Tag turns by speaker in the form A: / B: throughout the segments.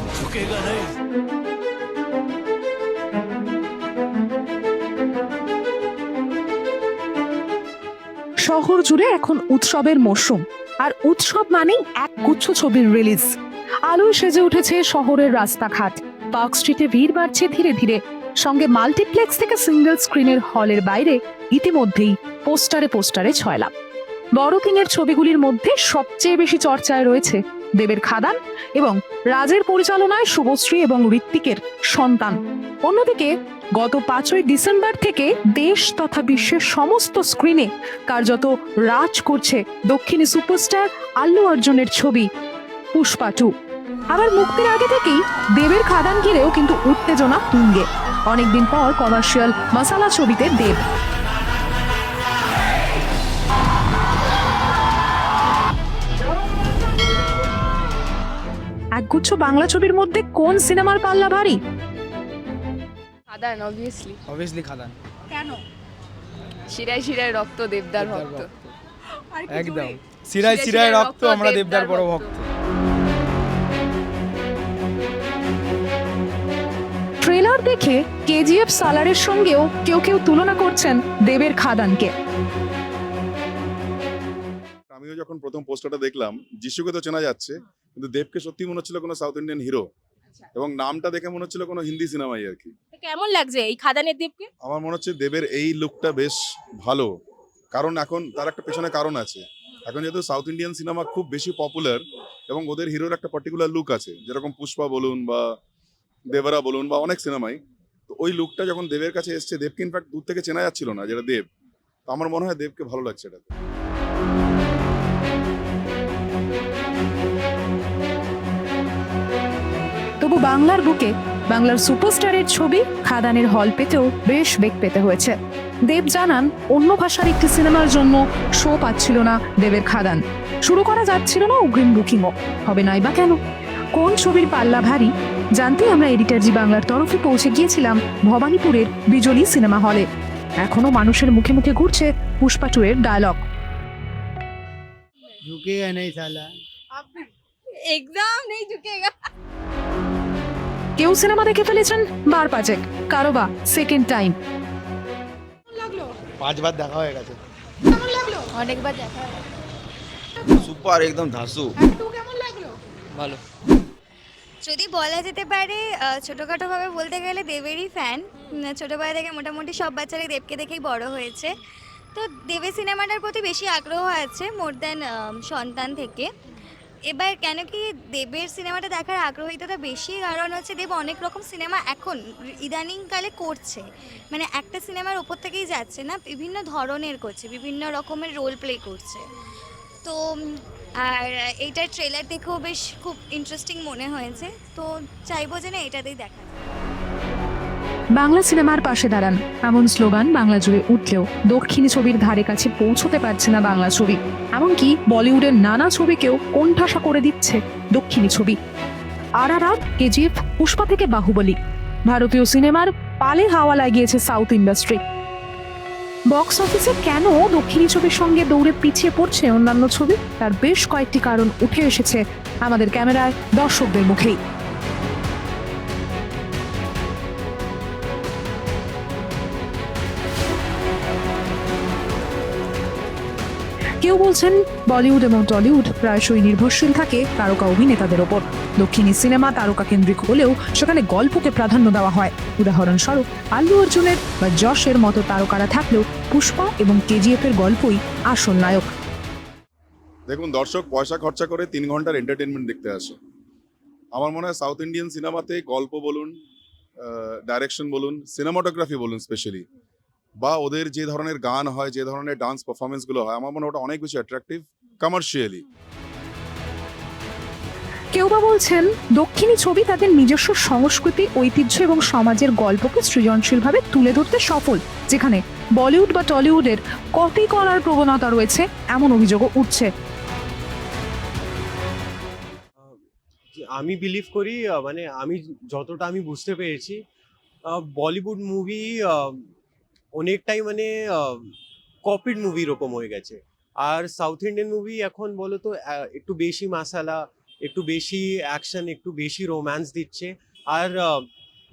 A: रुकेगा नहीं
B: শহর জুড়ে এখন উৎসবের মরশুম আর উৎসব মানেই এক গুচ্ছ ছবির রিলিজ আলোয় সেজে উঠেছে শহরের রাস্তাঘাট পার্ক স্ট্রিটে ভিড় বাড়ছে ধীরে ধীরে সঙ্গে মাল্টিপ্লেক্স থেকে সিঙ্গেল স্ক্রিনের হলের বাইরে ইতিমধ্যেই পোস্টারে পোস্টারে ছয়লাম বড় কিংয়ের ছবিগুলির মধ্যে সবচেয়ে বেশি চর্চায় রয়েছে দেবের খাদান এবং রাজের পরিচালনায় শুভশ্রী এবং ঋত্বিকের সন্তান। অন্যদিকে, গত পাঁচই ডিসেম্বর থেকে দেশ তথা বিশ্বের সমস্ত স্ক্রিনে কার্যত রাজ করছে দক্ষিণী সুপারস্টার আল্লু অর্জুনের ছবি, পুষ্পা টু। আবার মুক্তির আগে থেকেই দেবের খাদান ঘিরেও কিন্তু উত্তেজনা তুঙ্গে। অনেকদিন পর কমার্শিয়াল মশালা ছবিতে দেব। একগুচ্ছ বাংলা ছবির মধ্যে কোন সিনেমার পাল্লা ভারী?
C: Khadaan obviously
D: obviously Khadaan.
B: কেন?
C: শিরায় শিরায় রক্ত দেবদার ভক্ত।
D: একদম। সিরায়
C: শিরায়
D: রক্ত আমরা
C: দেবদার
D: বড়
C: ভক্ত।
D: ভক্ত।
B: ট্রেলার দেখে কেজিএফ সালারের সঙ্গেও কেউ কেউ তুলনা করছেন দেবের খাদানকে।
E: আমিও যখন প্রথম পোস্টারটা দেখলাম যিশুকে তো চেনা যাচ্ছে কিন্তু দেবকে সত্যি মনে হচ্ছিল কোনো সাউথ ইন্ডিয়ান হিরো এবং নামটা দেখে মনে হচ্ছিল কোনো হিন্দি সিনেমাই আর কি।
F: কেমন লাগছে এই খাদানের দ্বীপকে
E: আমার মনে হচ্ছে দেবের এই লুকটা বেশ ভালো। কারণ এখন তার একটা পেছনে কারণ আছে। এখন যেহেতু সাউথ ইন্ডিয়ান সিনেমা খুব বেশি পপুলার এবং ওদের হিরোর একটা পার্টিকুলার লুক আছে। যেরকম পুষ্পা বলুন বা দেবরা বলুন বা অনেক সিনেমাই। তো ওই লুকটা যখন দেবের কাছে এসছে দেবকে ইনফ্যাক্ট দূর থেকে চেনা যাচ্ছিল না যেটা দেব। তো আমার মনে হয় দেবকে ভালো লাগছে এটাতে।
B: বাংলার বুকে বাংলার সুপারস্টারের ছবি খাদানের হল পেতেও বেশ বেগ পেতে হয়েছে দেব জানান অন্য ভাষার একটি সিনেমার জন্য শো পাচ্ছিল না দেবের খাদান শুরু করা যাচ্ছিল না অগ্রিম বুকিংও হবে নাই বা কেন কোন ছবির পাল্লা ভারী জানতে আমরা এডিটারজি বাংলার তরফে পৌঁছে গিয়েছিলাম ভবানীপুরের বিজলি সিনেমা হলে এখনো মানুষের মুখে মুখে ঘুরছে পুষ্পা টু এর ডায়লগ
D: झुकेगा नहीं साला
F: একদম নেই ঝুঁকেগা
B: কেউ সিনেমা দেখে ফেলেছেন বার পাচেক। কারও বা সেকেন্ড টাইম
F: লাগল
D: পাঁচবার দেখা হয়ে গেছে।
C: অনেকবার দেখা
G: সুপার একদম ধাসু।
F: টু কেমন লাগল?
D: ভালো।
H: যদি বলা যেতে পারে ছোটোখাটোভাবে বলতে গেলে দেবেরই ফ্যান ছোটোবেলা থেকে মোটামুটি সব বাচ্চারাই দেবকে দেখেই বড় হয়েছে। তো দেবের সিনেমাটার প্রতি বেশি আগ্রহ আছে মোর দ্যান সন্তান থেকে। এবার কেন কি দেবের সিনেমাটা দেখার আগ্রহীতাটা বেশি? কারণ হচ্ছে দেব অনেক রকম সিনেমা এখন ইদানিংকালে করছে। মানে একটা সিনেমার ওপর থেকেই যাচ্ছে না, বিভিন্ন ধরনের করছে, বিভিন্ন রকমের রোল প্লে করছে। তো, আর এইটার ট্রেলার দেখেও বেশ খুব ইন্টারেস্টিং মনে হয়েছে। তো চাইব যে না এটাতেই দেখা যায়।
B: বাংলা সিনেমার পাশে দাঁড়ান। এমন স্লোগান বাংলা জুড়ে উঠলেও দক্ষিণী ছবির ধারে কাছে পৌঁছতে পারছে না বাংলা ছবি। এমনকি বলিউডের নানা ছবিকেও কোণঠাসা করে দিচ্ছে দক্ষিণী ছবি। আর আর কেজিএফ, পুষ্পা থেকে বাহুবলী। ভারতীয় সিনেমার পালে হাওয়া লাগিয়েছে সাউথ ইন্ডাস্ট্রি। বক্স অফিসে কেন দক্ষিণী ছবির সঙ্গে দৌড়ে পিছিয়ে পড়ছে অন্যান্য ছবি? তার বেশ কয়েকটি কারণ উঠে এসেছে আমাদের ক্যামেরায় দর্শকদের মুখেই। বলছেন বলিউড এবং টলিউড প্রায়শই নির্ভরশীল থাকে তারকা অভিনেতাদের ওপর। দক্ষিণী সিনেমা তারকা কেন্দ্রিক হলেও সেখানে গল্পকে প্রাধান্য দেওয়া হয়। উদাহরণস্বরূপ আল্লু অর্জুনের বা যশের মতো তারকারা থাকলেও পুষ্পা এবং কেজিএফ এর গল্পই আসল নায়ক।
E: দেখুন, দর্শক, পয়সা খরচা করে তিন ঘণ্টার এন্টারটেনমেন্ট দেখতে আসে। আমার মনে হয় সাউথ ইন্ডিয়ান সিনেমাতে গল্প বলুন ডাইরেকশন বলুন সিনেমাটোগ্রাফি বলুন স্পেশালি বা ওদের যে ধরনের গান হয় যে ধরনের ডান্স পারফরমেন্সগুলো হয় আমার মনে হয় ওটা অনেক বেশি অ্যাট্রাকটিভ কমার্শিয়ালি
B: কেউ বা বলছেন দক্ষিণী ছবি তাদের নিজস্ব সংস্কৃতি ঐতিহ্য এবং সমাজের গল্পকে সৃজনশীলভাবে তুলে ধরতে সফল। যেখানে বলিউড বা টলিউডের কপি করার প্রবণতা রয়েছে এমন অভিযোগও উঠছে।
I: আমি বিলিভ করি মানে আমি যতটা আমি বুঝতে পেরেছি বলিউড মুভি অনেকটাই মানে কপিড মুভি এরকম হয়ে গেছে। আর সাউথ ইন্ডিয়ান মুভি এখন বলো তো একটু বেশি মশালা একটু বেশি অ্যাকশন একটু বেশি রোম্যান্স দিচ্ছে। আর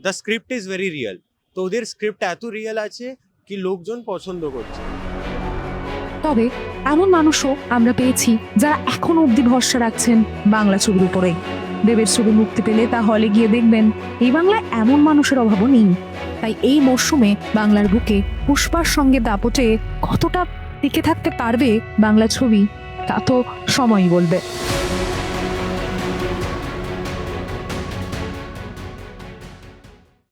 I: the script is very real তো ওদের স্ক্রিপ্ট এত রিয়েল আছে কি লোকজন পছন্দ করছে।
B: তবে এমন মানুষও আমরা পেয়েছি যারা এখনও অব্দি ভরসা রাখছেন বাংলা ছবির উপরে। দেবের ছবি মুক্তি পেলে তা হলে গিয়ে দেখবেন। এই বাংলায় এমন মানুষের অভাবও নেই। তাই এই মরশুমে বাংলার বুকে পুষ্পার সঙ্গে দাপটে কতটা টিকে থাকতে পারবে বাংলা ছবি, তা তো সময়ই বলবে।